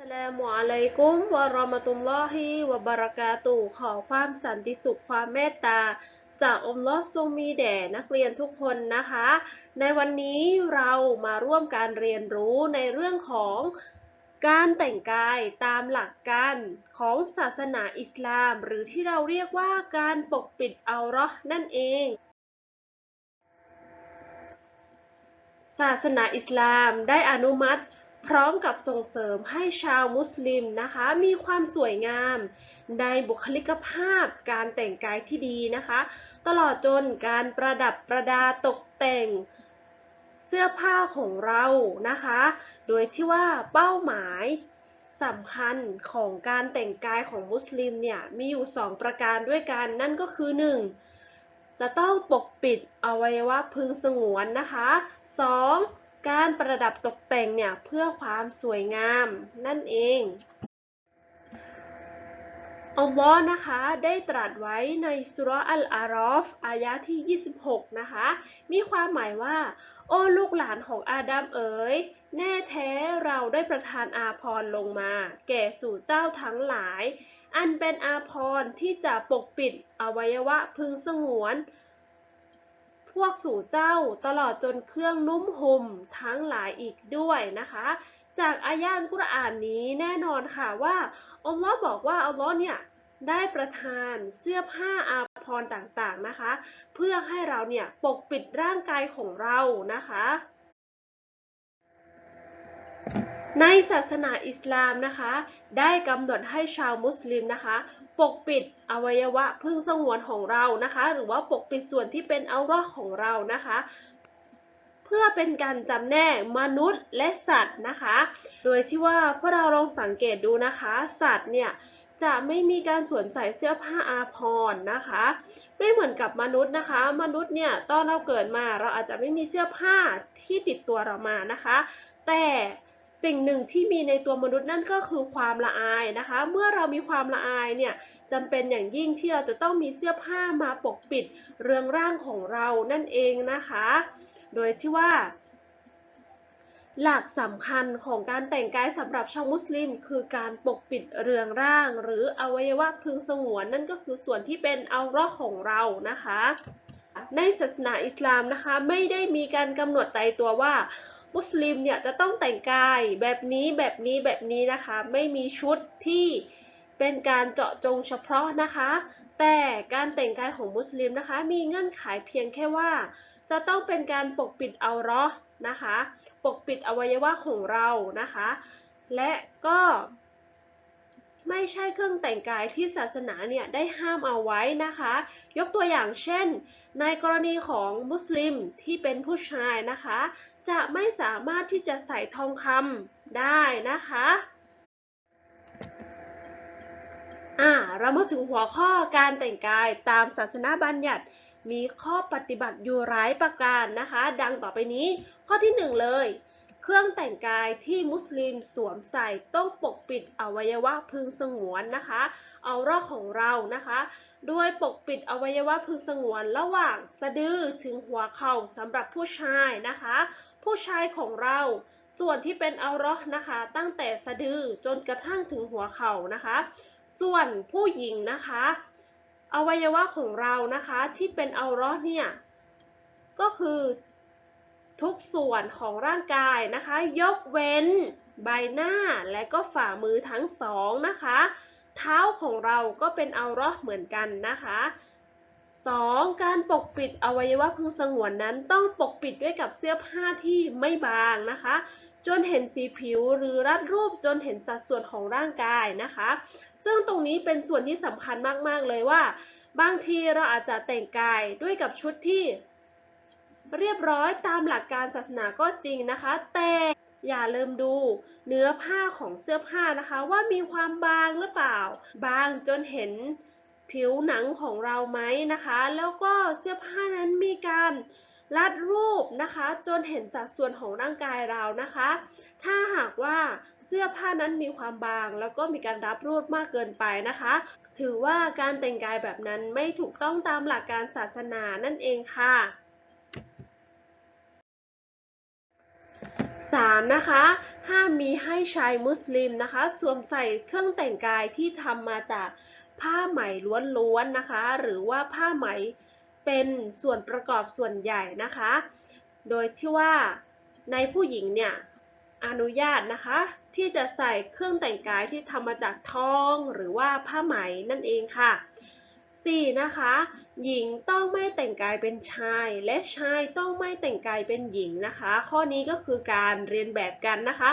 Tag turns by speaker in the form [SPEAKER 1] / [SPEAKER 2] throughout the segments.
[SPEAKER 1] สลามุอะลัยกุมวะราะมะตุลลอฮิวะบะเรากาตุขอความสันติสุขความเมตตา จากอัลอฮ์ทรงมีแด่นักเรียนทุกคนนะคะ ในวันนี้เรามาร่วมการเรียนรู้ในเรื่องของการแต่งกายตามหลักการของศาสนาอิสลาม หรือที่เราเรียกว่าการปกปิดเอาเราะห์นั่นเองศาสนาอิสลามได้อนุมัติ พร้อมกับส่งเสริมให้ชาวมุสลิมนะคะ มีความสวยงาม ในบุคลิกภาพการแต่งกายที่ดีนะคะ ตลอดจนการประดับประดาตกแต่งเสื้อผ้าของเรานะคะ โดยที่ว่าเป้าหมายสำคัญของการแต่งกายของมุสลิมเนี่ยมีอยู่ 2 ประการด้วยกันนั่นก็คือ 1. จะต้องปกปิดอวัยวะพึงสงวนนะคะ 2. การประดับตกแต่งเนี่ยเพื่อความสวยงามนั่นเองอัลลอฮ์นะคะได้ตรัสไว้ในสุรอัลอารอฟอายะที่ 26 นะคะ มีความหมายว่า โอ้ลูกหลานของอาดัมเอ๋ย แน่แท้เราได้ประทานอาพรลงมา แก่สู่เจ้าทั้งหลาย อันเป็นอาพรที่จะปกปิดอวัยวะพึงสงวน พวกสู่เจ้าตลอดจนเครื่องนุ่มห่มทั้งหลายอีกด้วยนะคะ จากอายาันกุรอานนี้แน่นอนค่ะว่าอัลลอฮ์บอกว่าอัลลอฮ์เนี่ยได้ประทานเสื้อผ้าอาภรณ์ต่างๆนะคะ เพื่อให้เราเนี่ยปกปิดร่างกายของเรานะคะ ในศาสนาอิสลามนะคะ ได้กำหนดให้ชาวมุสลิมนะคะ ปกปิดอวัยวะพึ่งสงวนของเรานะคะ หรือว่าปกปิดส่วนที่เป็นเอาราะห์ของเรานะคะ เพื่อเป็นการจำแนกมนุษย์และสัตว์นะคะ โดยที่ว่าพวกเราลองสังเกตดูนะคะ สัตว์เนี่ยจะไม่มีการสวมใส่เสื้อผ้าอาภรณ์นะคะ ไม่เหมือนกับมนุษย์นะคะ มนุษย์เนี่ยตอนเราเกิดมาเราอาจจะไม่มีเสื้อผ้าที่ติดตัวเรามานะคะ แต่ สิ่งหนึ่งที่มีในตัวมนุษย์นั่นก็คือความละอายนะคะ เมื่อเรามีความละอายเนี่ยจำเป็นอย่างยิ่งที่เราจะต้องมีเสื้อผ้ามาปกปิดเรืองร่างของเรานั่นเองนะคะ โดยที่ว่า หลักสำคัญของการแต่งกายสำหรับชาวมุสลิม คือการปกปิดเรืองร่าง หรืออวัยวะพึงสงวนนั่นก็คือส่วนที่เป็นเอาราะห์ของเรานะคะ ในศาสนาอิสลามนะคะไม่ได้มีการกำหนดตายตัวว่า มุสลิมเนี่ยจะต้องแต่งกายแบบนี้แบบนี้แบบนี้นะคะ ไม่มีชุดที่เป็นการเจาะจงเฉพาะนะคะ แต่การแต่งกายของมุสลิมนะคะ มีเงื่อนไขเพียงแค่ว่า จะต้องเป็นการปกปิดเอาราะห์นะคะ ปกปิดอวัยวะของเรานะคะ และก็ไม่ใช่เครื่องแต่งกายที่ศาสนาเนี่ยได้ห้ามเอาไว้นะคะ ยกตัวอย่างเช่น ในกรณีของมุสลิมที่เป็นผู้ชายนะคะ จะไม่สามารถที่จะใส่ทองคำได้นะคะอ่าเรามาถึงหัวข้อการแต่งกายตามศาสนาบัญญัติมีข้อปฏิบัติอยู่หลายประการนะคะ ดังต่อไปนี้ข้อที่หนึ่งเลย เครื่องแต่งกายที่มุสลิมสวมใส่ต้องปกปิดอวัยวะพึงสงวนนะคะเอาราะห์ของเรานะคะโดยปกปิดอวัยวะพึงสงวนระหว่างสะดือถึงหัวเข่าสำหรับผู้ชายนะคะ ผู้ชายของเราส่วนที่เป็นเอาราะห์นะคะ ตั้งแต่สะดือจนกระทั่งถึงหัวเข่านะคะ ส่วนผู้หญิงนะคะ อวัยวะของเรานะคะที่เป็นเอาราะห์เนี่ยก็คือ ทุกส่วนของร่างกายนะคะ ยกเว้นใบหน้าและก็ฝ่ามือทั้งสองนะคะ เท้าของเราก็เป็นเอาราะห์เหมือนกันนะคะ 2. การปกปิดอวัยวะพึงสงวนนั้นต้องปกปิดด้วยกับเสื้อผ้าที่ไม่บางนะคะ จนเห็นสีผิวหรือรัดรูปจนเห็นสัดส่วนของร่างกายนะคะ ซึ่งตรงนี้เป็นส่วนที่สำคัญมาก ๆ เลยว่า บางทีเราอาจจะแต่งกายด้วยกับชุดที่ เรียบร้อยตามหลักการศาสนาก็จริงนะคะ แต่อย่าลืมดูเนื้อผ้าของเสื้อผ้านะคะ ว่ามีความบางหรือเปล่า บางจนเห็นผิวหนังของเราไหมนะคะ แล้วก็เสื้อผ้านั้นมีการรัดรูปนะคะ จนเห็นสัดส่วนของร่างกายเรานะคะ ถ้าหากว่าเสื้อผ้านั้นมีความบางแล้วก็มีการรับรูปมากเกินไปนะคะ ถือว่าการแต่งกายแบบนั้นไม่ถูกต้องตามหลักการศาสนานั่นเองค่ะ สามนะคะ ห้ามมีให้ชายมุสลิมนะคะ สวมใส่เครื่องแต่งกายที่ทำมาจากผ้าไหมล้วนๆนะคะ หรือว่าผ้าไหมเป็นส่วนประกอบส่วนใหญ่นะคะ โดยที่ว่าในผู้หญิงเนี่ยอนุญาตนะคะ ที่จะใส่เครื่องแต่งกายที่ทำมาจากทองหรือว่าผ้าไหมนั่นเองค่ะ 4. นะคะ หญิงต้องไม่แต่งกายเป็นชาย และชายต้องไม่แต่งกายเป็นหญิงนะคะ ข้อนี้ก็คือการเรียนแบบกันนะคะ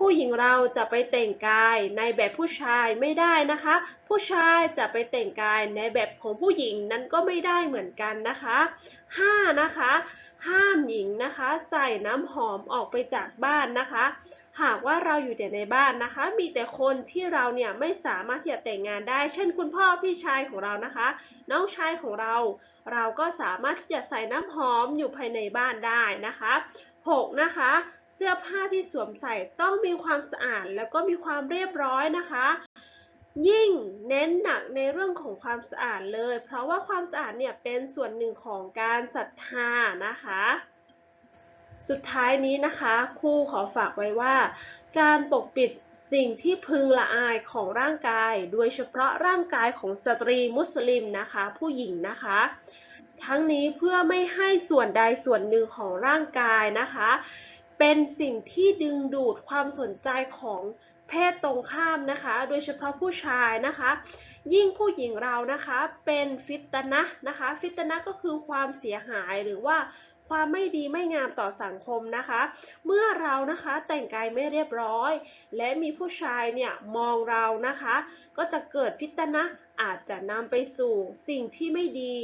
[SPEAKER 1] ผู้หญิงเราจะไปแต่งกายในแบบผู้ชายไม่ได้นะคะ ผู้ชายจะไปแต่งกายในแบบของผู้หญิงนั้นก็ไม่ได้เหมือนกันนะคะ 5. นะคะ ห้ามหญิงนะคะ ใส่น้ำหอมออกไปจากบ้านนะคะ หากว่าเราอยู่แต่ในบ้านนะคะ มีแต่คนที่เราเนี่ยไม่สามารถที่จะแต่งงานได้ เช่น คุณพ่อพี่ชายของเรานะคะ น้องชายของเรา เราก็สามารถที่จะใส่น้ำหอมอยู่ภายในบ้านได้นะคะ 6. นะคะ สื้อผ้าที่สวมใส่ต้องมีความสะอาดแล้วก็มีความเรียบร้อยนะคะ ยิ่งเน้นหนักในเรื่องของความสะอาดเลย เพราะว่าความสะอาดเนี่ยเป็นส่วนหนึ่งของการศรัทธานะคะ สุดท้ายนี้นะคะครูขอฝากไว้ว่า การปกปิดสิ่งที่พึงละอายของร่างกาย โดยเฉพาะร่างกายของสตรีมุสลิมนะคะ ผู้หญิงนะคะ ทั้งนี้เพื่อไม่ให้ส่วนใดส่วนหนึ่งของร่างกายนะคะ เป็นสิ่งที่ดึงดูดความสนใจของเพศตรงข้ามนะคะ โดยเฉพาะผู้ชายนะคะ ยิ่งผู้หญิงเรานะคะเป็นฟิตนะนะคะ ฟิตนะก็คือความเสียหายหรือว่าความไม่ดีไม่งามต่อสังคมนะคะ เมื่อเรานะคะแต่งกายไม่เรียบร้อย และมีผู้ชายเนี่ยมองเรานะคะ ก็จะเกิดฟิตนะอาจจะนำไปสู่สิ่งที่ไม่ดี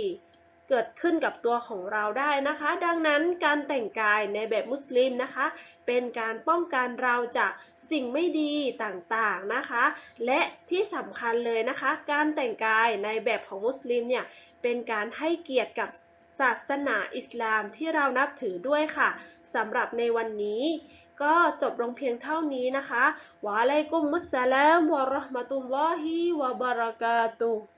[SPEAKER 1] เกิดขึ้นกับตัวของเราได้นะคะ ดังนั้นการแต่งกายในแบบมุสลิมนะคะ เป็นการป้องกันเราจากสิ่งไม่ดีต่างๆนะคะ และที่สำคัญเลยนะคะ การแต่งกายในแบบของมุสลิมเนี่ยเป็นการให้เกียรติกับศาสนาอิสลามที่เรานับถือด้วยค่ะสำหรับในวันนี้ ก็จบลงเพียงเท่านี้นะคะวะอะลัยกุมุสสลามวะราะห์มะตุลลอฮิวะบะเราะกาตุฮ์